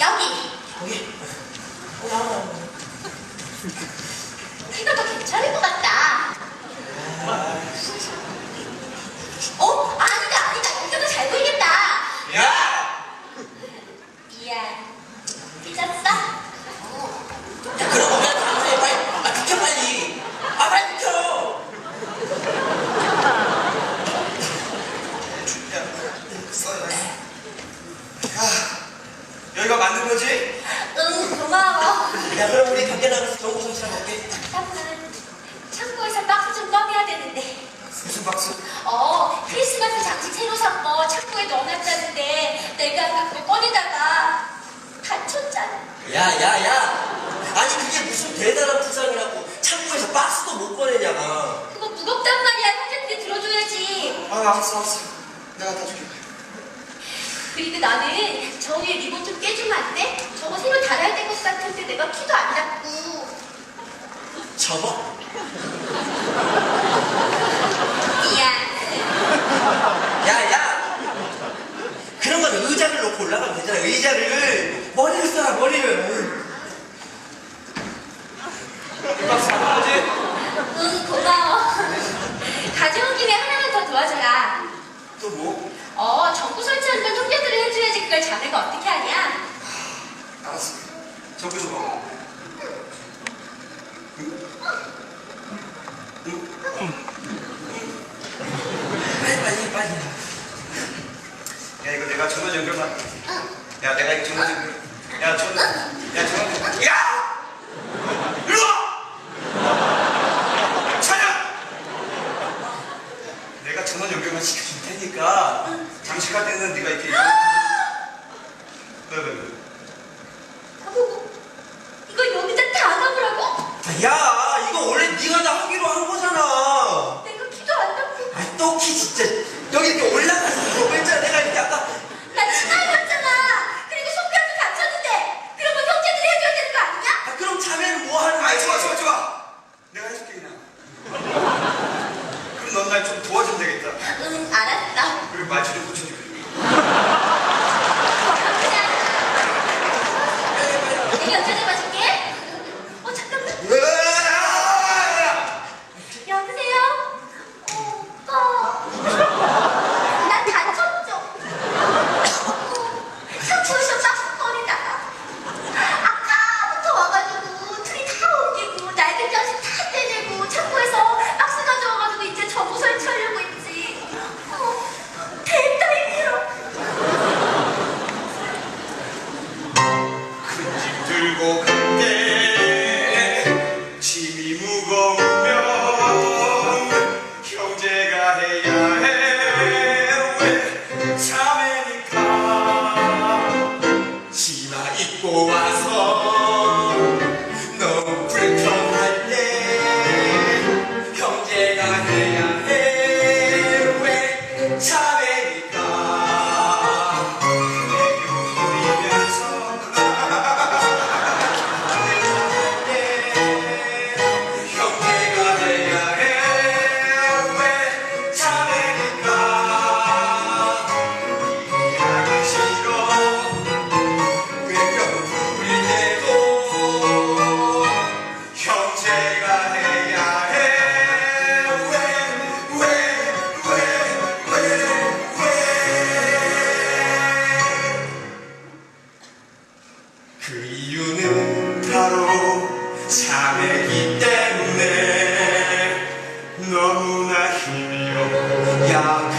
여기. 여기. 어, 이거 더 괜찮을 것 같다. 어? 아니다, 아니다. 여기가 더 잘 보이겠다. 야! 미안. 삐졌어? 야, 그럼 우리가 다음에 빨리, 아, 비켜, 빨리. 아, 빨리 비켜. 여기가 맞는 거지? 응, 고마워. 야, 그럼 우리 밖에 나가서 정보 성실한 먹게. 잠깐만. 창고에서 박스 좀 꺼내야 되는데. 무슨 박수? 어, 크리스마스 장식 새로 산 거 창고에 넣어놨다는데 내가 그거 꺼내다가 다쳤잖아. 야, 야, 야. 아니, 그게 무슨 대단한 부상이라고 창고에서 박스도 못 꺼내냐. 그거 무겁단 말이야. 형제들이 들어줘야지. 아, 알았어, 알았어. 내가 다 줄게. 그리고 나는 저 위에 리본 좀 깨주면 안 돼? 저거 새로 달아야 될 것 같은데 내가 키도 안 닿고. 접어? 미안. 야, 야. 그런 건 의자를 놓고 올라가면 되잖아. 의자를. 머리를 써라, 머리를. 이 박수 맞는 거지? 응, 고마워. 가져온 김에 하나만 더 도와줘라. 또 뭐? 어, 전구 설치하는 건 형제들이 해줘야지 그걸 자네가 어떻게 하냐? 알았어. 저기 좀 봐. 빨리, 빨리, 빨리. 야, 이거 내가 전원 연결만. 야, 내가 이거 전원 연결. 야, 전원. 야, 연결. 야! 일로 와! 차냐! 내가 전원 연결만 시켜줄 테니까 장식할 때는 네가 이렇게. 왜, 왜, 왜? 아이고, 이거 여기다 다 넣으라고? 야, 이거 원래 네가 다 하기로 한 거잖아. めきてね。飲むな君を。